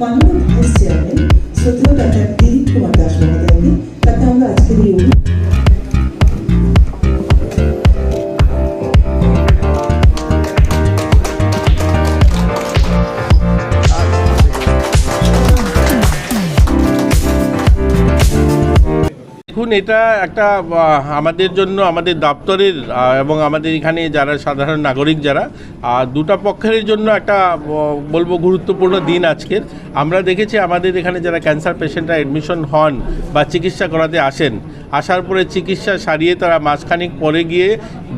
ಮಣ್ಣಿನ ಭಾಷೆಯಲ್ಲಿ ಸುದೃಢ ಕಟ್ಟಿ ಮಾತಾಡ್ತಾ ಇದ್ದೀನಿ ಕಥೆ ಒಂದು ಅಚ್ಚರಿಯು দেখুন, এটা একটা আমাদের জন্য আমাদের দপ্তরের এবং আমাদের এখানে যারা সাধারণ নাগরিক যারা দুটা পক্ষের জন্য একটা বলব গুরুত্বপূর্ণ দিন আজকের। আমরা দেখেছি আমাদের এখানে যারা ক্যান্সার পেশেন্টরা অ্যাডমিশন হন বা চিকিৎসা করাতে আসেন, আসার পরে চিকিৎসা সারিয়ে তারা মাসখানিক পরে গিয়ে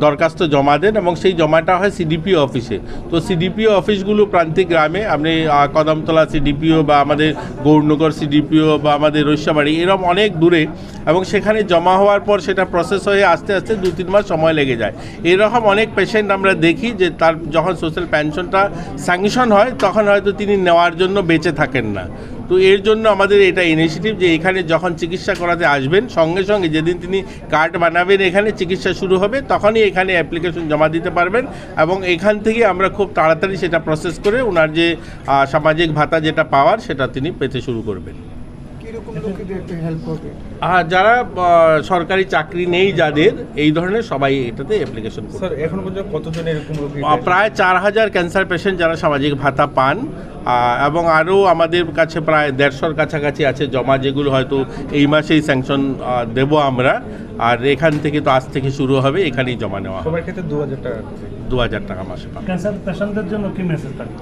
দরখাস্ত জমা দেন এবং সেই জমাটা হয় সিডিপিও অফিসে তো সিডিপিও অফিসগুলো প্রান্তিক গ্রামে, আপনি কদমতলা সিডিপিও বা আমাদের গৌরনগর সিডিপিও বা আমাদের রৈশাবাড়ি এরকম অনেক দূরে এবং সেখানে জমা হওয়ার পর সেটা প্রসেস হয়ে আস্তে আস্তে দু, তিন মাস সময় লেগে যায়। এরকম অনেক পেশেন্ট আমরা দেখি যে তার যখন সোশ্যাল পেনশনটা স্যাংশন হয়, তখন হয়তো তিনি নেওয়ার জন্য বেঁচে থাকেন না। তো এর জন্য আমাদের এটা ইনিশিয়েটিভ যে এখানে যখন চিকিৎসা করাতে আসবেন, সঙ্গে সঙ্গে যেদিন তিনি কার্ড বানাবেন, এখানে চিকিৎসা শুরু হবে, তখনই এখানে অ্যাপ্লিকেশন জমা দিতে পারবেন এবং এখান থেকে আমরা খুব তাড়াতাড়ি সেটা প্রসেস করে ওনার যে সামাজিক ভাতা যেটা পাওয়ার, সেটা তিনি পেতে শুরু করবেন। লোকেদের একটু হেল্প যারা সরকারি চাকরি নেই যাদের এই ধরনের সবাই এটাতে অ্যাপ্লিকেশন করবে। স্যার এখন পর্যন্ত কতজন এরকম প্রায় চার হাজার ক্যান্সার পেশেন্ট যারা সামাজিক ভাতা পান এবং আরও আমাদের কাছে প্রায় দেড়শোর কাছাকাছি আছে জমা যেগুলো হয়তো এই মাসেই স্যাংশন দেব আমরা। আর এখান থেকে তো আজ থেকে শুরু হবে এখানেই জমা নেওয়া হবে। সবার ক্ষেত্রে দু হাজার টাকা। দু হাজার টাকা মাসে পাবে। ক্যান্সার পেশেন্টদের জন্য কি মেসেজ থাকবে?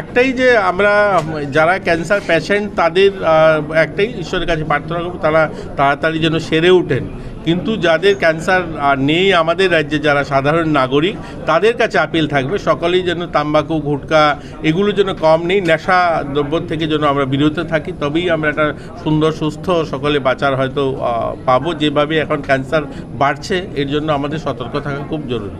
একটাই যে আমরা, যারা ক্যান্সার প্যাশেন্ট তাদের একটাই ঈশ্বরের কাছে প্রার্থনা করব, তারা তাড়াতাড়ি যেন সেরে ওঠেন কিন্তু যাদের ক্যান্সার নেই আমাদের রাজ্যে, যারা সাধারণ নাগরিক, তাদের কাছে আপিল থাকবে, সকলেই যেন তাম্বাকু, গুটকা, এগুলো যেন কম নেই, নেশা দ্রব্য থেকে যেন আমরা বিরত থাকি, তবেই আমরা একটা সুন্দর, সুস্থ সকলে বাঁচার হয়তো পাবো। যেভাবে এখন ক্যান্সার বাড়ছে, এর জন্য আমাদের সতর্ক থাকা খুব জরুরি।